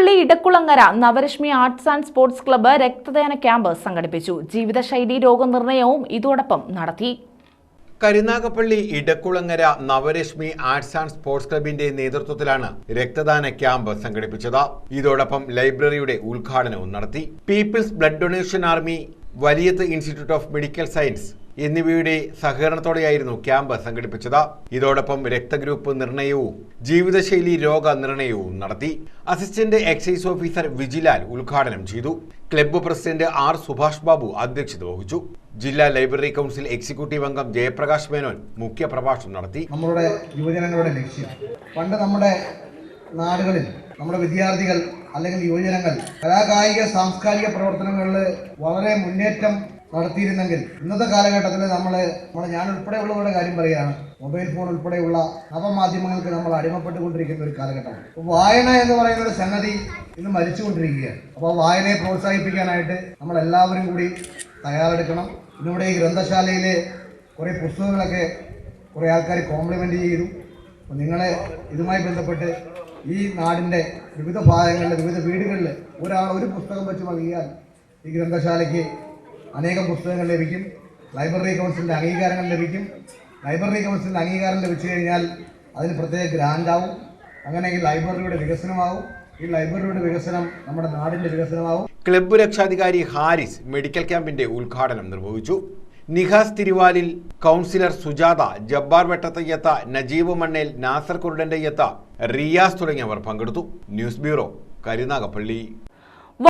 Karunagappally Edakkulangara Navarashmi arts and sports club രക്തദാന camp സംഘടിപ്പിച്ചു. ജീവിതശൈലി രോഗനിർണയവും ഇതോടൊപ്പം നടത്തി. Karunagappally Edakkulangara Navarashmi arts and sports ക്ലബിന്റെ നേതൃത്വത്തിലാണ് രക്തദാന ക്യാമ്പ് സംഘടിപ്പിച്ചത്. ഇതോടൊപ്പം ലൈബ്രറിയുടെ ഉദ്ഘാടനവും നടത്തി. People's blood donation army Valiyath institute of medical science എന്നിവയുടെ സഹകരണത്തോടെയായിരുന്നു ക്യാമ്പ് സംഘടിപ്പിച്ചത്. ഇതോടൊപ്പം രക്തഗ്രൂപ്പ് നിർണയവും ജീവിതശൈലി രോഗ നിർണയവും നടത്തി. അസിസ്റ്റന്റ് എക്സൈസ് ഓഫീസർ വിജിലാൽ ഉദ്ഘാടനം ചെയ്തു. Club president R Subhash Babu അധ്യക്ഷത വഹിച്ചു. ജില്ലാ ലൈബ്രറി കൗൺസിൽ എക്സിക്യൂട്ടീവ് അംഗം ജയപ്രകാശ് മേനോൻ മുഖ്യ പ്രഭാഷണം നടത്തി. നമ്മുടെ യുവജനങ്ങളുടെ ലക്ഷ്യം. പണ്ട് നമ്മുടെ നാടുകളിൽ നമ്മുടെ വിദ്യാർത്ഥികൾ അല്ലെങ്കിൽ യുവജനങ്ങൾ കലാകായിക സാംസ്കാരിക പ്രവർത്തനങ്ങളിൽ വളരെ മുന്നേറ്റം നടത്തിയിരുന്നെങ്കിൽ ഇന്നത്തെ കാലഘട്ടത്തിൽ നമ്മൾ നമ്മൾ ഞാൻ ഉൾപ്പെടെയുള്ളവരുടെ കാര്യം പറയുകയാണ്. മൊബൈൽ ഫോൺ ഉൾപ്പെടെയുള്ള നവമാധ്യമങ്ങൾക്ക് നമ്മൾ അടിമപ്പെട്ടുകൊണ്ടിരിക്കുന്ന ഒരു കാലഘട്ടമാണ്. വായന എന്ന് പറയുന്ന ഒരു സംഗതി ഇന്ന് മരിച്ചുകൊണ്ടിരിക്കുകയാണ്. അപ്പോൾ വായനയെ പ്രോത്സാഹിപ്പിക്കാനായിട്ട് നമ്മൾ എല്ലാവരും കൂടി തയ്യാറെടുക്കണം. ഇന്നിവിടെ ഈ ഗ്രന്ഥശാലയിൽ കുറേ പുസ്തകങ്ങളൊക്കെ കുറേ ആൾക്കാർ കോംപ്ലിമെന്റ് ചെയ്തു. അപ്പോൾ നിങ്ങളെ ഇതുമായി ബന്ധപ്പെട്ട് ഈ നാടിന്റെ വിവിധ ഭാഗങ്ങളിൽ വിവിധ വീടുകളിൽ ഒരാൾ ഒരു പുസ്തകം വെച്ച് വാങ്ങിയാൽ ഈ ഗ്രന്ഥശാലയ്ക്ക് അനേകം പുസ്തകങ്ങൾ ലഭിക്കും. ലൈബ്രറി കൗൺസിലിന്റെ അംഗീകാരങ്ങൾ ലഭിക്കും. ലൈബ്രറി കൗൺസിലിന്റെ അംഗീകാരം ലഭിച്ചു കഴിഞ്ഞാൽ അതിന് പ്രത്യേക ഗ്രാൻഡാവും അങ്ങനെ ഈ ലൈബ്രറിയുടെ വികസനമാവും. ഈ ലൈബ്രറിയുടെ വികസനം നമ്മുടെ നാടിന്റെ വികസനമാവും. ക്ലബ്ബ് രക്ഷാധികാരി ഹാരിസ് മെഡിക്കൽ ക്യാമ്പിന്റെ ഉദ്ഘാടനം നിർവഹിച്ചു. നിഹാസ് തിരുവാലിൽ കൗൺസിലർ സുജാത ജബ്ബാർ വെട്ടത്തയ്യത്ത നജീബ് മണ്ണേൽ നാസർ കുരുടന്റെ യത്ത റിയാസ് തുടങ്ങിയവർ പങ്കെടുത്തു. News bureau Karunagappally.